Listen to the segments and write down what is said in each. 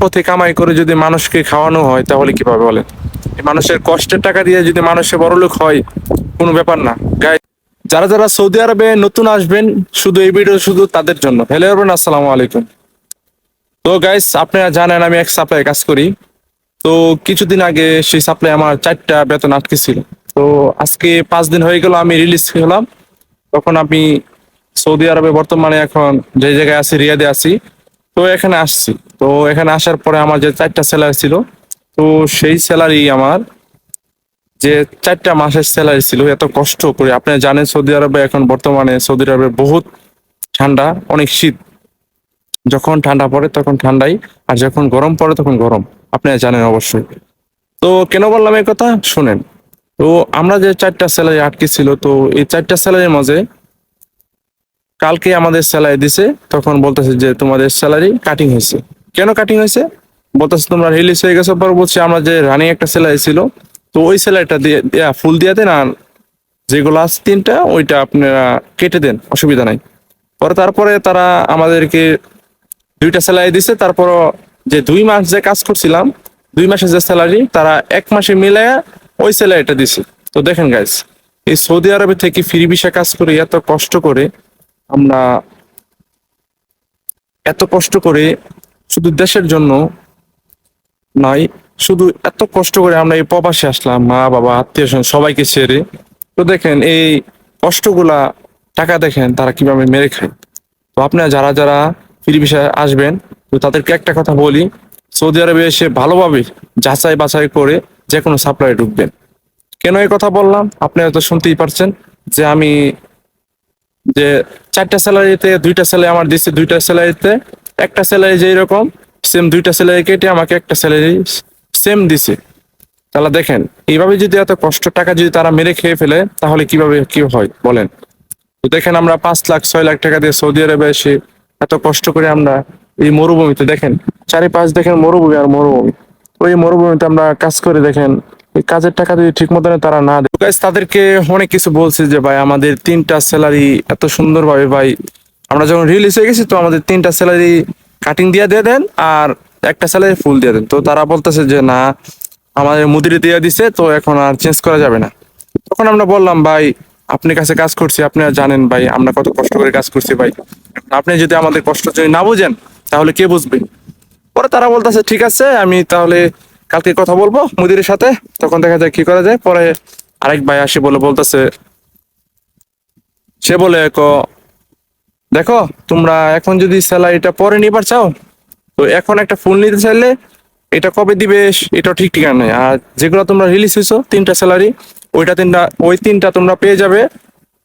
পথে কামাই করে যদি মানুষকে খাওয়ানো হয়, তাহলে কীভাবে বলেন? মানুষের কষ্টের টাকা দিয়ে যদি মানুষের বড়লোক হয়, কোনো ব্যাপার না। গাই যারা যারা সৌদি আরবে নতুন আসবেন, শুধু এই ভিডিও শুধু তাদের জন্য। হ্যালো এরবেন আসসালামু আলাইকুম। তো গাইস আপনারা জানেন আমি এক সাপ্লাই কাজ করি। তো কিছুদিন আগে সেই সাপ্লাই আমার চারটা বেতন আটকে ছিল তো আজকে পাঁচ দিন হয়ে গেল আমি রিলিজ হলাম। তখন আমি সৌদি আরবে বর্তমানে এখন যে জায়গায় আছি রিয়াদে আছি। তো এখানে আসছি। তো এখানে আসার পরে আমার যে চারটা স্যালারি ছিল, তো সেই স্যালারি আমার যে চারটা মাসের স্যালারি ছিল, এত কষ্ট করে। আপনি জানেন সৌদি আরবে এখন বর্তমানে, সৌদি আরবে বহুত ঠান্ডা, অনেক শীত। যখন ঠান্ডা পড়ে তখন ঠান্ডাই, আর যখন গরম পড়ে তখন গরম। আপনি জানেন অবশ্যই। তো কেন বললাম এই কথা? শুনেন। তো আমরা যে চারটা স্যালারি আটকে ছিল, তো এই চারটা স্যালারির মাঝে কালকে আমাদের স্যালারি দিছে, তখন বলতেছে যে তোমাদের স্যালারি কাটিং হয়েছে। কেন কাটিং হয়েছে? বলতেছে, তোমরা রিলিজ হয়ে গেছে পর বলছে আমরা যে রানিং একটা স্যালারি ছিল, তো ওই স্যালারিটা দিয়ে ফুল দিয়ে দেন আর যেগুলো আছে তিনটা, ওইটা আপনারা কেটে দেন, অসুবিধা নাই। পরে তারপরে তারা আমাদেরকে দুইটা স্যালারি দিছে তারপর যে দুই মাস যে কাজ করছিলাম, দুই মাসের যে স্যালারি তারা এক মাসে মিলায়া ওই স্যালারিটা দিছে। তো দেখেন গাইস এই সৌদি আরবে থেকে ফ্রি ভিসা কাজ করে এত কষ্ট করে আমরা এত কষ্ট করে শুধু দেশের জন্য নয়, শুধু এত কষ্ট করে আমরা এই প্রবাসে আসলাম, মা, বাবা, আত্মীয় স্বজন সবাইকে ছেড়ে। তো দেখেন, এই কষ্টগুলা টাকা দেখেন তারা কীভাবে মেরে খায়। তো আপনারা যারা যারা ফ্রি ভিসায় আসবেন, তো তাদেরকে একটা কথা বলি, সৌদি আরবে এসে ভালোভাবে যাচাই বাছাই করে যে কোনো সাপ্লাই ঢুকবেন। কেন এই কথা বললাম? আপনারা তো শুনতেই পারছেন যে আমি যে চারটা স্যালারিতে, দুইটা স্যালারি আমার দিচ্ছে দুইটা স্যালারিতে, একটা স্যালারি যেই রকম সেম দুইটা স্যালারি কেটে আমাকে একটা স্যালারি সেম দিছে। তাহলে দেখেন, এইভাবে যদি এত কষ্ট, টাকা যদি তারা মেরে খেয়ে ফেলে, তাহলে কীভাবে কি হয়? বলেন। তো দেখেন আমরা পাঁচ লাখ, ছয় লাখ টাকা দিয়ে সৌদি আরবে এসে এত কষ্ট করে আমরা এই মরুভূমিতে, দেখেন, চারিপাশ দেখেন মরুভূমি আর মরুভূমি। ওই মরুভূমিতে আমরা কাজ করে দেখেন কাজের টাকা যদি ঠিক মতন তারা না দেয়। Guys, তাদেরকে অনেক কিছু বলছে যে ভাই আমাদের তিনটা স্যালারি এত সুন্দরভাবে ভাই আমরা যখন রিলিজ হয়ে গেছি তো আমাদের তিনটা স্যালারি কাটিং দিয়ে দিয়ে দেন আর একটা স্যালারি ফুল দিয়ে দেন। তো তারা বলতেছে যে না আমাদের মুদিরে দিয়ে দিছে তো এখন আর চেঞ্জ করা যাবে না। তখন আমরা বললাম ভাই আপনি কাছে কাজ করছি আপনি আর জানেন ভাই আমরা কত কষ্ট করে কাজ করছি ভাই। আপনি যদি আমাদের কষ্ট যদি না বুঝেন তাহলে কে বুঝবে? পরে তারা বলতেছে ঠিক আছে আমি তাহলে কালকে কথা বলব মুদিরের সাথে, তখন দেখা যায় কি করা যায়, পরে আরেক ভাই আসি বলে বলতেছে, সে বলে দেখো, তোমরা এখন যদি স্যালারিটা পরে নিবার চাও, তো এখন একটা ফুল নিতে চাইলে এটা কবে দিবে এটা ঠিক ঠিকানা নেই। আর যেগুলো তোমরা রিলিজ হয়েছো, তিনটা স্যালারি, ওইটা তিনটা, ওই তিনটা তোমরা পেয়ে যাবে।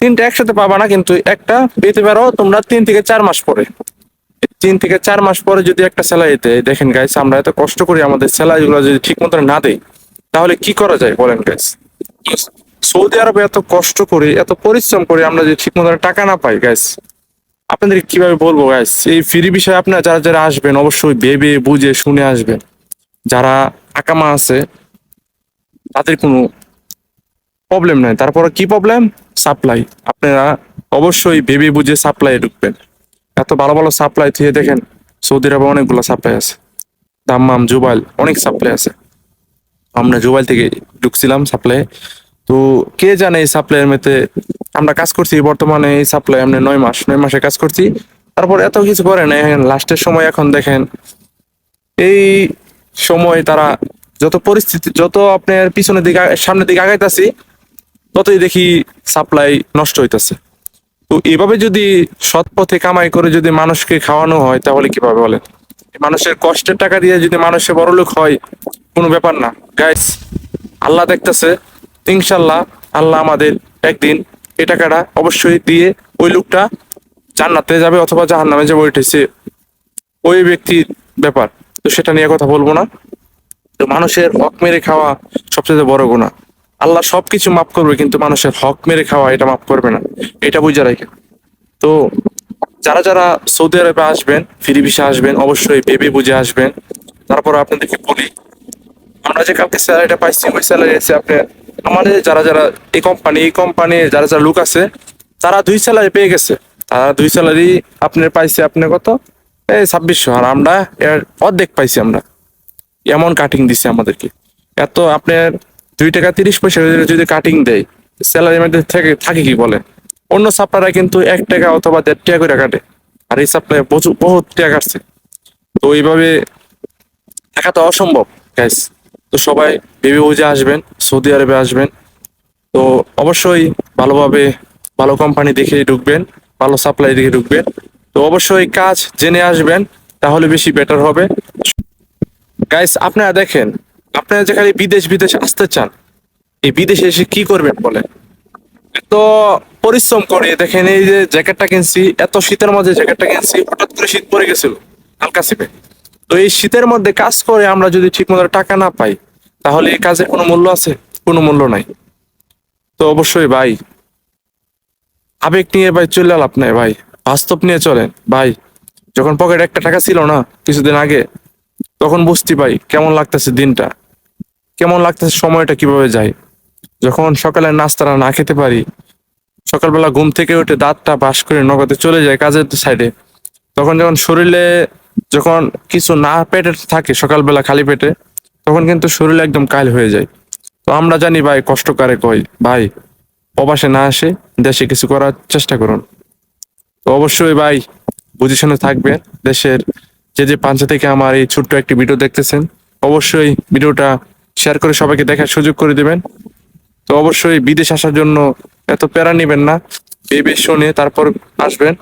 তিনটা একসাথে পাবা না, কিন্তু একটা পেতে পারো তোমরা তিন থেকে চার মাস পরে। তিন থেকে চার মাস পরে যদি একটা স্যালারি দেয়, দেখেন গাইস আমরা এত কষ্ট করি আমাদের স্যালারি গুলো যদি ঠিক মতো না দেয় তাহলে কি করা যায় বলেন গাইস সৌদি আরবে এত কষ্ট করে, এত পরিশ্রম করে আমরা যদি ঠিক মতো টাকা না পাই গাইস আপনাদের কীভাবে বলব গাইস এই ফ্রি বিষয়ে আপনারা যারা যারা আসবেন, অবশ্যই ভেবে, বুঝে, শুনে আসবেন। যারা আকামা আছে, তাদের কোনো প্রবলেম নাই। তারপরে কি প্রবলেম সাপ্লাই আপনারা অবশ্যই ভেবে, বুঝে সাপ্লাই ঢুকবেন। এত ভালো ভালো সাপ্লাই থেকে দেখেন সৌদি আরবে অনেকগুলো সাপ্লাই আছে। দাম্মাম, জুবাইল অনেক সাপ্লাই আছে। আমরা জুবাইল থেকে ঢুকছিলাম সাপ্লাই তো কে জানে এই সাপ্লাইয়ের মধ্যে আমরা কাজ করছি, বর্তমানে এই সাপ্লাই আমরা নয় মাস, নয় মাসে কাজ করছি। তারপর এত কিছু করে না লাস্টের সময় এখন দেখেন, এই সময় তারা যত পরিস্থিতি, যত আপনার পিছনের দিকে, সামনের দিকে আগাইতেছি, ততই দেখি সাপ্লাই নষ্ট হইতাছে। তো এভাবে যদি সৎ পথে কামাই করে যদি মানুষকে খাওয়ানো হয়, তাহলে কীভাবে বলেন? মানুষের কষ্টের টাকা দিয়ে যদি মানুষের বড় লোক হয়, কোনো ব্যাপার না। গাইস আল্লাহ দেখতেছে ইনশাল্লাহ আল্লাহ আমাদের একদিন এই টাকাটা অবশ্যই দিয়ে ওই লোকটা জান্নাতে যাবে অথবা জাহান নামে যাবে ওইটাছে ওই ব্যক্তির ব্যাপার। তো সেটা নিয়ে কথা বলব না। তো মানুষের হক মেরে খাওয়া সবচেয়ে বড় গুণা আল্লাহ সবকিছু মাফ করবে, কিন্তু মানুষের হক মেরে খাওয়া এটা মাফ করবে না। এটা বুঝে রাখে তো যারা যারা সৌদি আরবে আসবেন, ফ্রি ভিসা আসবেন, অবশ্যই ভেবে বুঝে আসবেন। তারপর আপনাদেরকে বলি, আমরা যে কালকে স্যালারিটা পাইছি, ওই স্যালারি আছে আপনার আমাদের যারা যারা এই কোম্পানি এই কোম্পানি যারা যারা লোক আছে, তারা দুই স্যালারি পেয়ে গেছে। তারা দুই স্যালারি আপনার পাইছে আপনার কত? এই ছাব্বিশশো। আর আমরা এর অর্ধেক পাইছি আমরা। এমন কাটিং দিছে আমাদেরকে। এত আপনার দুই টাকা তিরিশ পয়সা যদি কাটিং দেয় স্যালারি মধ্যে থেকে, থাকে কি বলে? অন্য সাপ্লাইরা কিন্তু এক টাকা অথবা দেড় টাকা করে কাটে। আর এই সাপ্লাই প্রচুর বহুত টাকা কাটছে। তো এইভাবে টাকা তো অসম্ভব গ্যাস তো সবাই ভেবে বুঝে আসবেন, সৌদি আরবে আসবেন। তো অবশ্যই ভালোভাবে ভালো কোম্পানি দেখে ঢুকবেন, ভালো সাপ্লাই দেখে ঢুকবেন। তো অবশ্যই কাজ জেনে আসবেন, তাহলে বেশি বেটার হবে। গাইস আপনারা দেখেন আপনারা যে খালি বিদেশ বিদেশ আসতে চান, এই বিদেশে এসে কি করবেন বলে এত পরিশ্রম করে দেখেন এই যে জ্যাকেটটা কিনছি, এত শীতের মধ্যে জ্যাকেটটা কিনছি, হঠাৎ করে শীত পড়ে গেছিল হালকা শীতে তো এই শীতের মধ্যে কাজ করে আমরা যদি ঠিক মতো টাকা না পাই, তাহলে এই কাজের কোনো মূল্য আছে? কোনো মূল্য নাই। তো অবশ্যই ভাই, আবেগ নিয়ে ভাই চলে লাভ নাই ভাই, বাস্তব নিয়ে চলেন। ভাই, যখন পকেটে একটা টাকা ছিল না, কিছুদিন আগে, তখন বুঝতে পাই কেমন লাগতেছে দিনটা। কেমন লাগতেছে, সময়টা কীভাবে যায়? যখন সকালে নাস্তাটা না খেতে পারি, সকালবেলা ঘুম থেকে উঠে দাঁতটা বাস করে নগদে চলে যায় কাজের সাইডে, তখন যখন শরীরে যখন কিছু না পেটে থাকে সকালবেলা খালি পেটে, তখন কিন্তু শরীর একদম কাল হয়ে যায়। তো আমরা জানি ভাই কষ্ট করে কই ভাই, প্রবাসে না আসে দেশে কিছু করার চেষ্টা করুন। তো অবশ্যই ভাই পজিশনে থাকবেন। দেশের যে যে পাঞ্চা থেকে আমার এই ছোট্ট একটি ভিডিও দেখতেছেন, অবশ্যই ভিডিওটা শেয়ার করে সবাইকে দেখার সুযোগ করে দিবেন। তো অবশ্যই বিদেশ আসার জন্য এত প্যারা নিবেন না। ভেবে শুনে তারপর আসবেন।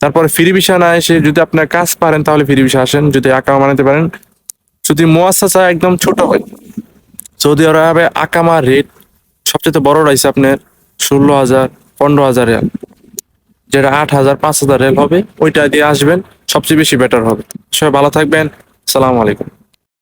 তারপরে ফ্রি ভিসা না এসে যদি আপনার কাজ পারেন তাহলে ফ্রি ভিসা আসেন, যদি আঁকা বানাতে পারেন। যদি মোয়াসাসা একদম ছোট হয়, সৌদি আরবে আকামা রেট সবচেয়ে বড় রয়েছে আপনার ষোলো হাজার, পনেরো হাজার রিয়াল যেটা আট হাজার, পাঁচ হাজার রেল হবে, ওইটা দিয়ে আসবেন, সবচেয়ে বেশি বেটার হবে। সবাই ভালো থাকবেন। সালাম আলাইকুম।